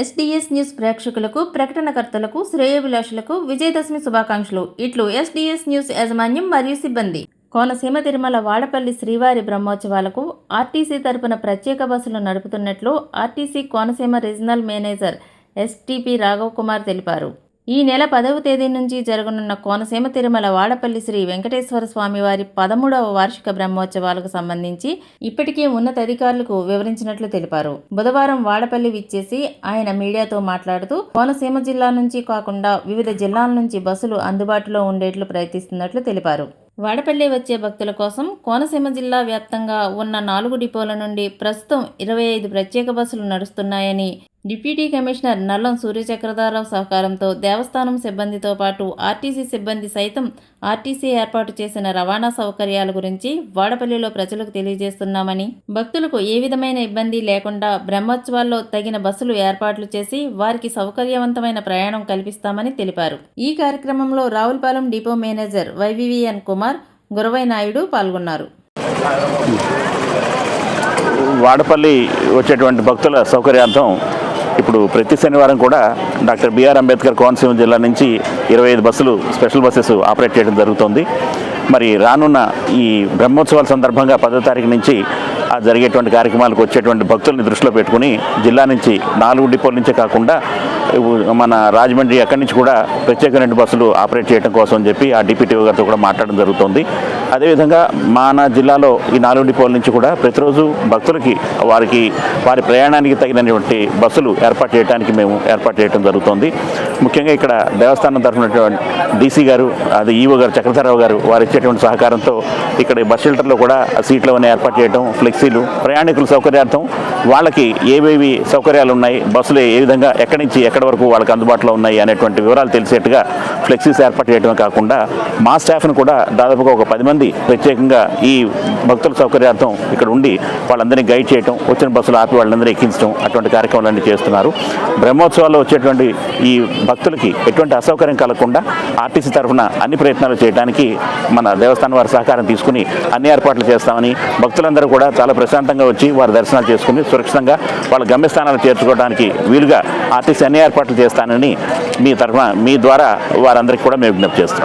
SDS news ప్రేక్షకులకు ప్రకటనకర్తలకు శ్రేయోభిలాషులకు విజయదశమి శుభాకాంక్షలు. ఇట్లు ఎస్డిఎస్ న్యూస్ యాజమాన్యం మరియు సిబ్బంది. కోనసీమ తిరుమల వాడపల్లి శ్రీవారి బ్రహ్మోత్సవాలకు ఆర్టీసీ తరపున ప్రత్యేక బస్సులు నడుపుతున్నట్లు RTC Konaseema regional manager STP Raghav Kumar తెలిపారు. ఈ నెల పదవ తేదీ నుంచి జరగనున్న కోనసీమ తిరుమల వాడపల్లి శ్రీ వెంకటేశ్వర స్వామివారి పదమూడవ వార్షిక బ్రహ్మోత్సవాలకు సంబంధించి ఇప్పటికే ఉన్నతాధికారులకు వివరించినట్లు తెలిపారు. బుధవారం వాడపల్లి విచ్చేసి ఆయన మీడియాతో మాట్లాడుతూ కోనసీమ జిల్లా నుంచి కాకుండా వివిధ జిల్లాల నుంచి బస్సులు అందుబాటులో ఉండేట్లు ప్రయత్నిస్తున్నట్లు తెలిపారు. వాడపల్లి వచ్చే భక్తుల కోసం కోనసీమ జిల్లా వ్యాప్తంగా ఉన్న నాలుగు డిపోల నుండి ప్రస్తుతం ఇరవై ఐదు ప్రత్యేక బస్సులు నడుస్తున్నాయని డిప్యూటీ కమిషనర్ నల్లం సూర్యచక్రధారావు సహకారంతో దేవస్థానం సిబ్బందితో పాటు ఆర్టీసీ సిబ్బంది సైతం ఆర్టీసీ ఏర్పాటు చేసిన రవాణా సౌకర్యాల గురించి వాడపల్లిలో ప్రజలకు తెలియజేస్తున్నామని భక్తులకు ఏ విధమైన ఇబ్బంది లేకుండా బ్రహ్మోత్సవాల్లో తగిన బస్సులు ఏర్పాట్లు చేసి వారికి సౌకర్యవంతమైన ప్రయాణం కల్పిస్తామని తెలిపారు. ఈ కార్యక్రమంలో Ravulapalem depot manager YVVN Kumar Guravaiah Naidu పాల్గొన్నారు. వాడపల్లి వచ్చేటువంటి భక్తుల సౌకర్యార్థం ఇప్పుడు ప్రతి శనివారం కూడా డాక్టర్ బిఆర్ అంబేద్కర్ కోనసీమ జిల్లా నుంచి ఇరవై ఐదు బస్సులు స్పెషల్ బస్సెస్ ఆపరేట్ చేయడం జరుగుతుంది. మరి రానున్న ఈ బ్రహ్మోత్సవాల సందర్భంగా పదో తారీఖు నుంచి ఆ జరిగేటువంటి కార్యక్రమాలకు వచ్చేటువంటి భక్తుల్ని దృష్టిలో పెట్టుకుని జిల్లా నుంచి నాలుగు డిపోల నుంచే కాకుండా మన రాజమండ్రి అక్కడి నుంచి కూడా ప్రత్యేక రెండు బస్సులు ఆపరేట్ చేయడం కోసం చెప్పి ఆ డిప్యూటీఓ గారితో కూడా మాట్లాడడం జరుగుతుంది. అదేవిధంగా మన జిల్లాలో ఈ నాలుగు డిపోల నుంచి కూడా ప్రతిరోజు భక్తులకి వారికి వారి ప్రయాణానికి తగినటువంటి బస్సులు ఏర్పాటు చేయడానికి మేము ఏర్పాటు చేయడం జరుగుతుంది. ముఖ్యంగా ఇక్కడ దేవస్థానం తరఫున డీసీ గారు అది ఈవో గారు చక్రధరరావు గారు వారు ఇచ్చేటువంటి సహకారంతో ఇక్కడ బస్ షెల్టర్లో కూడా సీట్లు అవన్నీ ఏర్పాటు చేయడం ఫ్లెక్సీలు ప్రయాణికుల సౌకర్యార్థం వాళ్ళకి ఏవేవి సౌకర్యాలు ఉన్నాయి బస్సులు ఏ విధంగా ఎక్కడి నుంచి ఎక్కడి వరకు వాళ్ళకి అందుబాటులో ఉన్నాయి అనేటువంటి వివరాలు తెలిసేట్టుగా ఫ్లెక్సీస్ ఏర్పాటు చేయడమే కాకుండా మా స్టాఫ్ను కూడా దాదాపుగా ఒక పది మంది ప్రత్యేకంగా ఈ భక్తుల సౌకర్యార్థం ఇక్కడ ఉండి వాళ్ళందరినీ గైడ్ చేయటం వచ్చిన బస్సులు ఆపి వాళ్ళందరినీ ఎక్కించడం అటువంటి కార్యక్రమాలన్నీ చేస్తున్నారు. బ్రహ్మోత్సవాల్లో వచ్చేటువంటి ఈ భక్తులకి ఎటువంటి అసౌకర్యం కలగకుండా ఆర్టీసీ తరఫున అన్ని ప్రయత్నాలు చేయడానికి మన దేవస్థానం వారి సహకారం తీసుకుని అన్ని ఏర్పాట్లు చేస్తామని భక్తులందరూ కూడా చాలా ప్రశాంతంగా వచ్చి వారి దర్శనాలు చేసుకుని సురక్షితంగా వాళ్ళ గమ్యస్థానాలు చేర్చుకోవడానికి వీలుగా ఆర్టీసీ అన్ని ఏర్పాట్లు చేస్తానని మీ తరఫున మీ ద్వారా వారందరికీ కూడా మేము విజ్ఞప్తి చేస్తాం